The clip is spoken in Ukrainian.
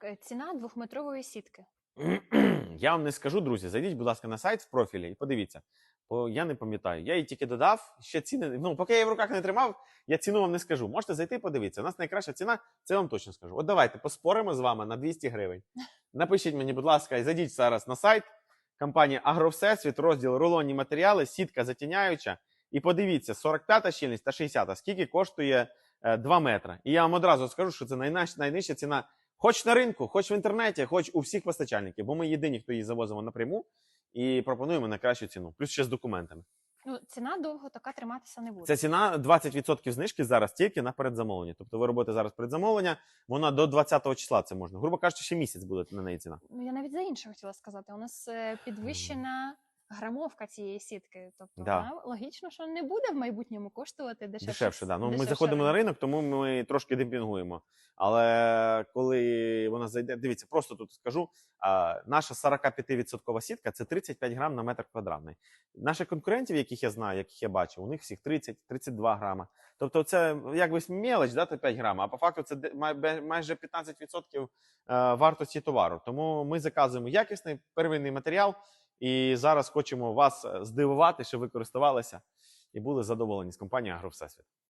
Так, е, ціна двохметрової сітки. Я вам не скажу, друзі. Зайдіть, будь ласка, на сайт в профілі і подивіться. Бо я не пам'ятаю. Я її тільки додав. Ще ціни. Ну, поки я її в руках не тримав, я ціну вам не скажу. Можете зайти і подивитися. У нас найкраща ціна, це вам точно скажу. От давайте поспоримо з вами на 200 гривень. Напишіть мені, будь ласка, і зайдіть зараз на сайт компанії Агровсесвіт, розділ рулонні матеріали, сітка затіняюча. І подивіться, 45-та щільність та 60-та, скільки коштує е, 2 метри. І я вам одразу скажу, що це найнижча ціна Хоч на ринку, хоч в інтернеті, хоч у всіх постачальників, бо ми єдині, хто її завозимо напряму і пропонуємо найкращу ціну, плюс ще з документами. Ну, ціна довго така триматися не буде. Ця ціна 20% знижки зараз тільки на передзамовлення. Тобто ви робите зараз передзамовлення, вона до 20 числа це можна. Грубо кажучи, ще місяць буде на неї ціна. Ну, я навіть за інше хотіла сказати. У нас е, підвищена грамовка цієї сітки. Тобто Да. вона логічно, що не буде в майбутньому коштувати дешевше. Дешевше, да. Ну, ми заходимо на ринок, тому ми трошки демпінгуємо. Але коли вона зайде, дивіться, просто тут скажу: наша 45% сітка це 35 грам на метр квадратний. Наших конкурентів, яких я знаю, яких я бачив, у них всіх 30-32 грама. Тобто, це якби мелоч, да, то 5 грам, а по факту це майже 15% е, вартості товару. Тому ми заказуємо якісний первинний матеріал, і зараз хочемо вас е, здивувати, щоб ви користувалися і були задоволені з компанією Агровсесвіт.